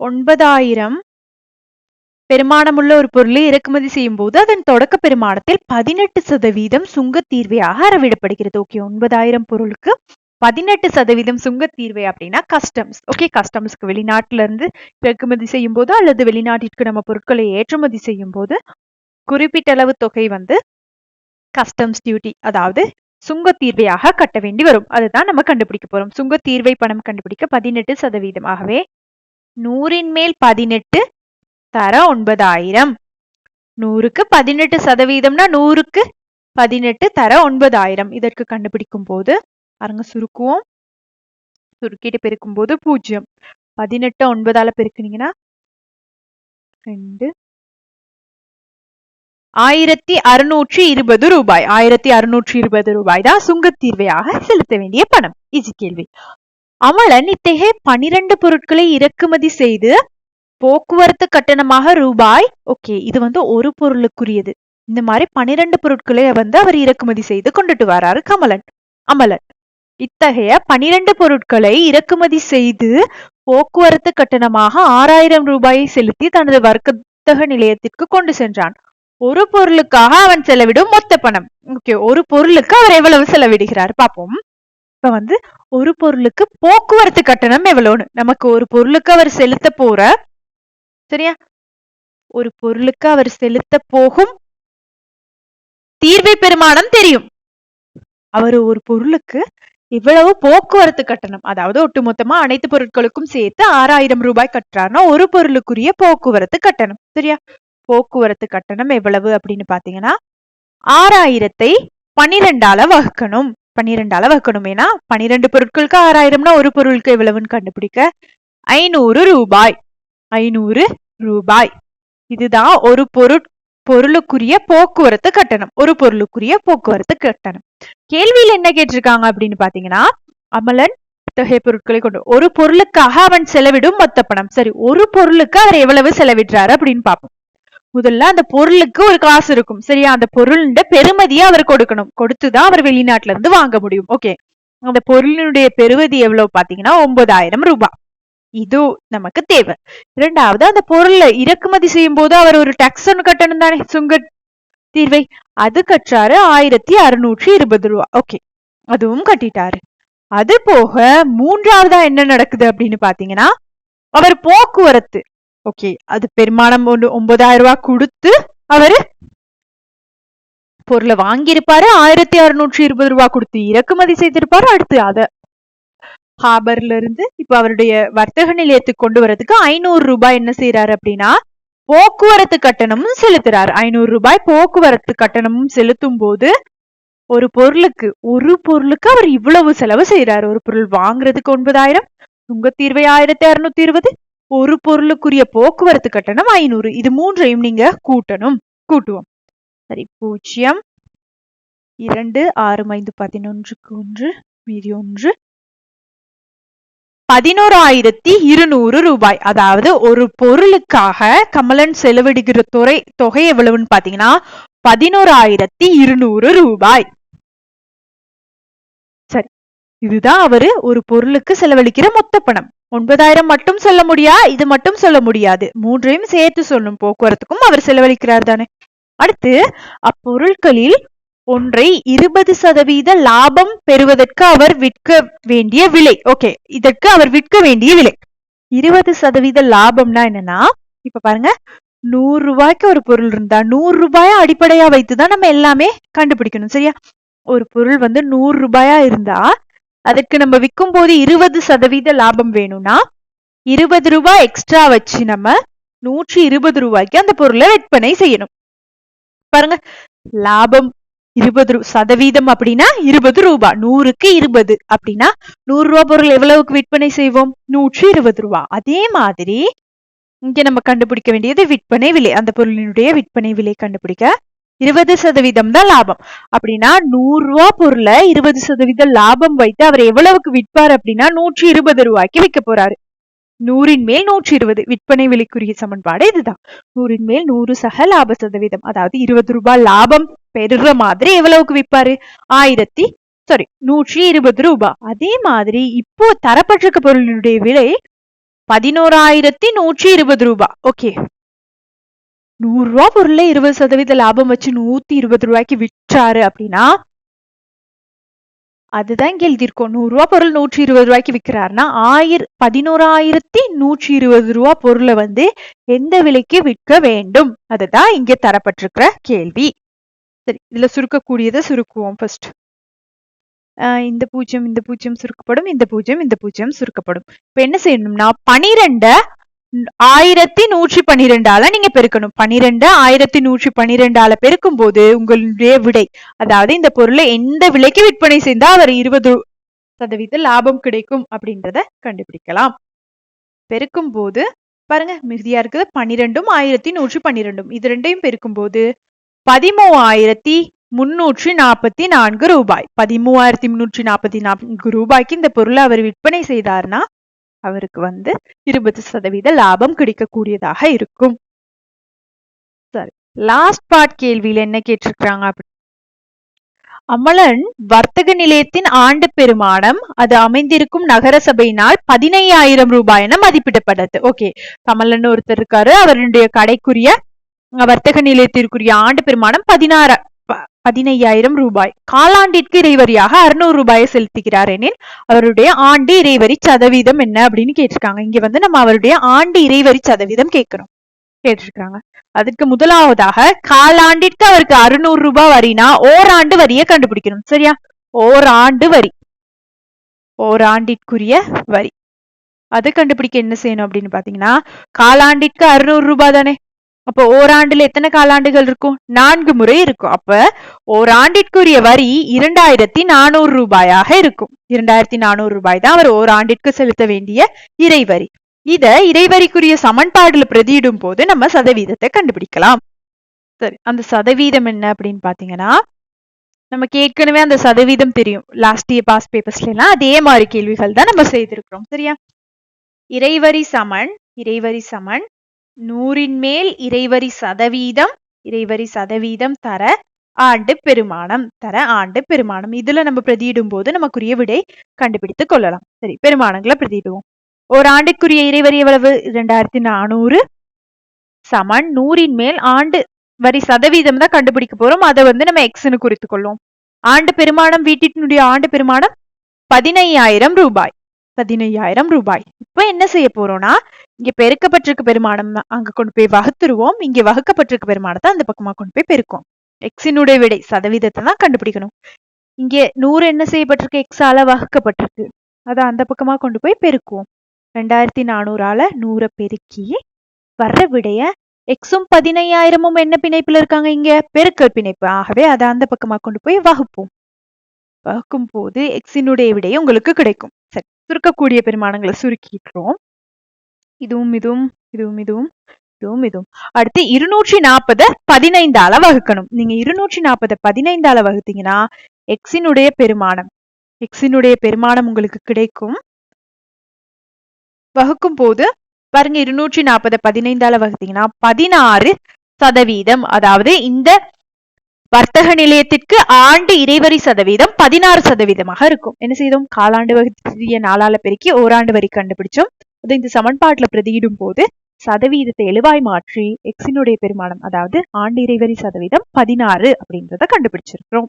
ஒன்பதாயிரம். பெருமானமுள்ள ஒரு பொருளை இறக்குமதி செய்யும் போது அதன் தொடக்க பெருமானத்தில் பதினெட்டு சதவீதம் சுங்க தீர்வையாக அறவிடப்படுகிறது. ஓகே ஒன்பதாயிரம் பொருளுக்கு பதினெட்டு சதவீதம் சுங்க தீர்வை அப்படின்னா கஸ்டம்ஸ் ஓகே கஸ்டம்ஸ்க்கு வெளிநாட்டுல இருந்து இறக்குமதி செய்யும் போது அல்லது வெளிநாட்டிற்கு நம்ம பொருட்களை ஏற்றுமதி செய்யும் போது குறிப்பிட்ட அளவு தொகை வந்து கஸ்டம்ஸ் டியூட்டி அதாவது சுங்க தீர்வையாக கட்ட வேண்டி வரும். அதுதான் நம்ம கண்டுபிடிக்க போறோம். சுங்க தீர்வை பணம் கண்டுபிடிக்க பதினெட்டு சதவீதம் ஆகவே நூறின் மேல் பதினெட்டு தர ஒன்பதாயிரம். நூறுக்கு பதினெட்டு சதவீதம்னா நூறுக்கு பதினெட்டு தர ஒன்பதாயிரம். இதற்கு கண்டுபிடிக்கும் போது பாருங்க சுருக்குவோம். சுருக்கிட்டு பெருக்கும் போது பூஜ்ஜியம். பதினெட்டு ஒன்பதால பெருக்குனீங்கன்னா ரெண்டு. ஆயிரத்தி அறுநூற்றி இருபது ரூபாய். ஆயிரத்தி அறுநூற்றி இருபது ரூபாய் தான் சுங்கத்தீர்வையாக செலுத்த வேண்டிய பணம். இது கேள்வி. அமலன் இத்தகைய பனிரெண்டு பொருட்களை இறக்குமதி செய்து போக்குவரத்து கட்டணமாக ரூபாய். ஓகே இது வந்து ஒரு பொருளுக்குரியது. இந்த மாதிரி பனிரெண்டு பொருட்களை வந்து அவர் இறக்குமதி செய்து கொண்டுட்டு வராரு கமலன். அமலன் இத்தகைய பனிரெண்டு பொருட்களை இறக்குமதி செய்து போக்குவரத்து கட்டணமாக ஆறாயிரம் ரூபாயை செலுத்தி தனது வர்த்தக நிலையத்திற்கு கொண்டு சென்றான். ஒரு பொருளுக்காக அவன் செலவிடும் மொத்த பணம். ஓகே ஒரு பொருளுக்கு அவர் எவ்வளவு செலவிடுகிறார்? பார்ப்போம். இப்ப வந்து ஒரு பொருளுக்கு போக்குவரத்து கட்டணம் எவ்வளோன்னு நமக்கு ஒரு பொருளுக்கு அவர் செலுத்த போற சரியா? ஒரு பொருளுக்கு அவர் செலுத்த போகும் தீர்வை பெருமானம் தெரியும். அவர் ஒரு பொருளுக்கு இவ்வளவு போக்குவரத்து கட்டணம் அதாவது ஒட்டுமொத்தமா அனைத்து பொருட்களுக்கும் சேர்த்து ஆறாயிரம் ரூபாய் கட்டுறாருன்னா ஒரு பொருளுக்குரிய போக்குவரத்து கட்டணம் சரியா? போக்குவரத்து கட்டணம் எவ்வளவு அப்படின்னு பாத்தீங்கன்னா ஆறாயிரத்தை பன்னிரெண்டால வகுக்கணும். பன்னிரெண்டு வகுக்கணும் ஏன்னா பன்னிரெண்டு பொருட்களுக்கு ஆறாயிரம்னா ஒரு பொருளுக்கு எவ்வளவுன்னு கண்டுபிடிக்க? ஐநூறு ரூபாய். ஐநூறு ரூபாய். இதுதான் ஒரு பொருட் பொருளுக்குரிய போக்குவரத்து கட்டணம். ஒரு பொருளுக்குரிய போக்குவரத்து கட்டணம். கேள்வியில் என்ன கேட்டிருக்காங்க அப்படின்னு பாத்தீங்கன்னா அமலன் தொகை பொருட்களை கொண்டு ஒரு பொருளுக்காக அவன் செலவிடும் மொத்த பணம். சரி ஒரு பொருளுக்கு அவர் எவ்வளவு செலவிடுறாரு அப்படின்னு பார்ப்போம் முதல்ல அந்த பொருளுக்கு ஒரு காசு இருக்கும். சரியா? அந்த பொருளுடைய பெருமதியை அவர் கொடுக்கணும். கொடுத்துதான் அவர் வெளிநாட்டுல இருந்து வாங்க முடியும். ஓகே அந்த பொருளினுடைய பெருமதி எவ்வளவு பாத்தீங்கன்னா ஒன்பதாயிரம் ரூபாய் இது நமக்கு தேவை. இரண்டாவது அந்த பொருளை இறக்குமதி செய்யும் போது அவர் ஒரு டாக்ஸ் ஒன்று கட்டணும் தானே? சுங்க தீர்வை. அது கற்றாரு ஆயிரத்தி அறுநூற்றி இருபது ரூபா. ஓகே அதுவும் கட்டிட்டாரு. அது போக மூன்றாவதா என்ன நடக்குது அப்படின்னு பாத்தீங்கன்னா அவர் போக்குவரத்து. ஓகே அது பெருமானம் ஒன்று ஒன்பதாயிரம் ரூபாய் கொடுத்து அவரு பொருளை வாங்கியிருப்பாரு. ஆயிரத்தி அறுநூற்றி இருபது ரூபாய் கொடுத்து இறக்குமதி செய்திருப்பாரு. அடுத்து அத ஹாபர்ல இருந்து இப்ப அவருடைய வர்த்தக நிலையத்துக்கு கொண்டு வரதுக்கு ஐநூறு ரூபாய் என்ன செய்யறாரு அப்படின்னா போக்குவரத்து கட்டணமும் செலுத்துறாரு. ஐநூறு ரூபாய் போக்குவரத்து கட்டணமும் செலுத்தும் போது ஒரு பொருளுக்கு ஒரு பொருளுக்கு அவர் இவ்வளவு செலவு செய்யறாரு ஒரு பொருள் வாங்குறதுக்கு ஒன்பதாயிரம் சுங்கத்தீர்வை ஆயிரத்தி அறுநூத்தி இருபது ஒரு பொருளுக்குரிய போக்குவரத்து கட்டணம் ஐநூறு. இது மூன்றையும் நீங்க கூட்டணும். கூட்டுவோம். சரி பூஜ்ஜியம். இரண்டு ஆறு ஐந்து பதினொன்றுக்கு ஒன்று மீதி ஒன்று. பதினோராயிரத்தி இருநூறு ரூபாய். அதாவது ஒரு பொருளுக்காக கமலன் செலவிடுகிற துறை தொகை எவ்வளவுன்னு பாத்தீங்கன்னா பதினோராயிரத்தி இருநூறு ரூபாய். இதுதான் அவரு ஒரு பொருளுக்கு செலவழிக்கிற மொத்த பணம். ஒன்பதாயிரம் மட்டும் சொல்ல முடியா? இது மட்டும் சொல்ல முடியாது. மூன்றையும் சேர்த்து சொல்லும் போக்குவரத்துக்கும் அவர் செலவழிக்கிறார் தானே. அடுத்து அப்பொருட்களில் ஒன்றை இருபது சதவீத லாபம் பெறுவதற்கு அவர் விற்க வேண்டிய விலை. ஓகே இதற்கு அவர் விற்க வேண்டிய விலை. இருபது சதவீத லாபம்னா என்னன்னா இப்ப பாருங்க நூறு ரூபாய்க்கு ஒரு பொருள் இருந்தா நூறு ரூபாய அடிப்படையா வைத்துதான் நம்ம எல்லாமே கண்டுபிடிக்கணும் சரியா? ஒரு பொருள் வந்து நூறு ரூபாயா இருந்தா அதுக்கு நம்ம விற்கும் போது இருபது சதவீத லாபம் வேணும்னா இருபது ரூபாய் எக்ஸ்ட்ரா வச்சு நம்ம நூற்றி இருபது ரூபாய்க்கு அந்த பொருளை விற்பனை செய்யணும். பாருங்க லாபம் இருபது சதவீதம் அப்படின்னா இருபது ரூபாய் நூறுக்கு இருபது அப்படின்னா நூறு ரூபாய் பொருள் எவ்வளவுக்கு விற்பனை செய்வோம்? நூற்றி இருபது ரூபாய் அதே மாதிரி இங்க நம்ம கண்டுபிடிக்க வேண்டியது விற்பனை விலை அந்த பொருளினுடைய விற்பனை விலை கண்டுபிடிக்க இருபது சதவீதம் தான் லாபம். அப்படின்னா நூறு ரூபா பொருளை இருபது சதவீத லாபம் வைத்து அவர் எவ்வளவுக்கு விற்பார் அப்படின்னா நூற்றி இருபது ரூபாய்க்கு விற்க போறாரு. நூறின் மேல் நூற்றி இருபது. விற்பனை விலைக்குரிய சமன்பாடு இதுதான். நூறின் மேல் நூறு சக லாப சதவீதம். அதாவது இருபது ரூபாய் லாபம் பெறுற மாதிரி எவ்வளவுக்கு விற்பாரு? ஆயிரத்தி சாரி நூற்றி இருபது ரூபாய். அதே மாதிரி இப்போ தரப்பட்டிருக்க பொருளினுடைய விலை பதினோராயிரத்தி நூற்றி இருபது ரூபாய். ஓகே நூறு ரூபா பொருள்ல இருபது சதவீத லாபம் வச்சு நூத்தி இருபது ரூபாய்க்கு விற்றாரு அப்படின்னா அதுதான் இங்க எழுதியிருக்கோம் நூறு ரூபா பொருள் நூற்றி இருபது ரூபாய்க்கு விற்கிறாருன்னா ஆயிர பதினோராயிரத்தி நூற்றி இருபது ரூபா பொருளை வந்து எந்த விலைக்கு விற்க வேண்டும்? அதுதான் இங்க தரப்பட்டிருக்கிற கேள்வி. சரி இதுல சுருக்கக்கூடியதை சுருக்குவோம் ஃபர்ஸ்ட் இந்த பூஜ்ஜியம் இந்த பூஜ்ஜியம் சுருக்கப்படும் இந்த பூஜ்ஜியம் இந்த பூஜ்ஜியம் சுருக்கப்படும். இப்ப என்ன செய்யணும்னா பனிரெண்ட ஆயிரத்தி நூற்றி பன்னிரெண்டால நீங்க பெருக்கணும். பன்னிரெண்டு ஆயிரத்தி நூற்றி பன்னிரெண்டால பெருக்கும் போது உங்களுடைய விடை. அதாவது இந்த பொருளை எந்த விலைக்கு விற்பனை செய்தால் அவர் இருபது சதவீத லாபம் கிடைக்கும் அப்படின்றத கண்டுபிடிக்கலாம். பெருக்கும் போது பாருங்க மிகுதியா இருக்குது. பன்னிரெண்டும் ஆயிரத்தி நூற்றி பன்னிரெண்டும். இது ரெண்டையும் பெருக்கும் போது பதிமூவாயிரத்தி முன்னூற்றி நாற்பத்தி நான்கு ரூபாய். பதிமூவாயிரத்தி முன்னூற்றி நாற்பத்தி நான்கு ரூபாய்க்கு இந்த பொருளை அவர் விற்பனை செய்தார்னா அவருக்கு வந்து இருபது சதவீத லாபம் கிடைக்கக்கூடியதாக இருக்கும். சரி லாஸ்ட் பார்ட் கேள்வியில என்ன கேட்டிருக்கிறாங்க அப்படி அமலன் வர்த்தக நிலையத்தின் ஆண்டு பெருமானம் அது அமைந்திருக்கும் நகர சபையினால் பதினையாயிரம் ரூபாய் என மதிப்பிடப்பட்டது. ஓகே கமலன் ஒருத்தர் இருக்காரு அவருடைய கடைக்குரிய வர்த்தக நிலையத்திற்குரிய ஆண்டு பெருமானம் பதினாறு பதினையாயிரம் ரூபாய். காலாண்டிற்கு இறைவரியாக அறுநூறு ரூபாயை செலுத்துகிறார் எனில் அவருடைய ஆண்டு இறைவரி சதவீதம் என்ன அப்படின்னு கேட்டிருக்காங்க. இங்க வந்து நம்ம அவருடைய ஆண்டு இறைவரி சதவீதம் கேட்கிறோம். கேட்டிருக்காங்க. அதுக்கு முதலாவதாக காலாண்டிற்கு அவருக்கு அறுநூறு ரூபாய் வரினா ஓராண்டு வரியை கண்டுபிடிக்கணும். சரியா? ஓராண்டு வரி. ஓராண்டிற்குரிய வரி. அதை கண்டுபிடிக்க என்ன செய்யணும் அப்படின்னு பாத்தீங்கன்னா காலாண்டிற்கு அறுநூறு ரூபாய் தானே? அப்போ ஓராண்டுல எத்தனை காலாண்டுகள் இருக்கும்? நான்கு முறை இருக்கும். அப்ப ஓராண்டிற்குரிய வரி இரண்டாயிரத்தி நானூறு ரூபாயாக இருக்கும். இரண்டாயிரத்தி நானூறு ரூபாய் தான் அவர் ஓராண்டிற்கு செலுத்த வேண்டிய இறைவரி. இத இறைவரிக்குரிய சமன்பாடுல பிரதியிடும் போது நம்ம சதவீதத்தை கண்டுபிடிக்கலாம். சரி அந்த சதவீதம் என்ன அப்படின்னு பாத்தீங்கன்னா நமக்கு ஏற்கனவே அந்த சதவீதம் தெரியும். லாஸ்ட் இயர் பாஸ் பேப்பர்ஸ்ல எல்லாம் அதே மாதிரி கேள்விகள் தான் நம்ம செய்திருக்கிறோம். சரியா? இறைவரி சமன் இறைவரி சமன் நூறின் மேல் இறைவரி சதவீதம் இறைவரி சதவீதம் தர ஆண்டு பெருமானம் தர ஆண்டு பெருமானம். இதுல நம்ம பிரதியிடும் போது நமக்குரிய விடை கண்டுபிடித்து கொள்ளலாம். சரி பெருமானங்களை பிரதியிடுவோம். ஒரு ஆண்டுக்குரிய இறைவரி எவ்வளவு? இரண்டாயிரத்தி நானூறு. சமன் நூறின் மேல் ஆண்டு வரி சதவீதம் தான் கண்டுபிடிக்க போறோம். அதை வந்து நம்ம எக்ஸ்னு குறித்துக் கொள்ளும் ஆண்டு பெருமானம் வீட்டினுடைய ஆண்டு பெருமானம் பதினையாயிரம் ரூபாய். பதினையாயிரம் ரூபாய். இப்ப என்ன செய்ய போறோம்னா இங்க பெருக்கப்பட்டிருக்க பெருமானம் அங்க கொண்டு போய் வகுத்துருவோம். இங்க வகுக்கப்பட்டிருக்க பெருமானத்தை அந்த பக்கமா கொண்டு போய் பெருக்கும். எக்ஸினுடைய விடை சதவீதத்தை தான் கண்டுபிடிக்கணும். இங்க நூறு என்ன செய்யப்பட்டிருக்கு? எக்ஸால வகுக்கப்பட்டிருக்கு. அதை அந்த பக்கமா கொண்டு போய் பெருக்குவோம். ரெண்டாயிரத்தி நானூறால நூறை பெருக்கி வர்ற விடைய எக்ஸும் பதினையாயிரமும் என்ன பிணைப்புல இருக்காங்க இங்க? பெருக்கல் பிணைப்பு. ஆகவே அதை அந்த பக்கமா கொண்டு போய் வகுப்போம். வகுக்கும் போது எக்ஸினுடைய விடைய உங்களுக்கு கிடைக்கும். சரி சுருக்கக்கூடிய பெருமானங்களை சுருக்கிக்கிறோம். இதுவும் இதுவும் இதுவும் இதுவும் இதுவும் இதுவும் அடுத்து இருநூற்றி நாற்பது பதினைந்தால வகுக்கணும் நீங்க இருநூற்றி நாற்பது பதினைந்தால வகுத்தீங்கன்னா எக்ஸினுடைய பெருமானம் எக்ஸினுடைய பெருமானம் உங்களுக்கு கிடைக்கும் வகுக்கும் போது பாருங்க இருநூற்றி நாற்பது பதினைந்தால வகுத்தீங்கன்னா பதினாறு சதவீதம் அதாவது இந்த வர்த்தக நிலையத்திற்கு ஆண்டு இறைவரி சதவீதம் பதினாறு சதவீதமாக இருக்கும் என்ன செய்தோம் காலாண்டு வகுத்திய நாளால பெருக்கி ஓராண்டு வரி கண்டுபிடிச்சோம் அது இந்த சமன்பாட்டுல பிரதியிடும் போது சதவீதத்தை எழுவாய் மாற்றி எக்ஸினுடைய பெருமானம் அதாவது ஆண்டு இறைவரி சதவீதம் பதினாறு அப்படின்றத கண்டுபிடிச்சிருக்கிறோம்.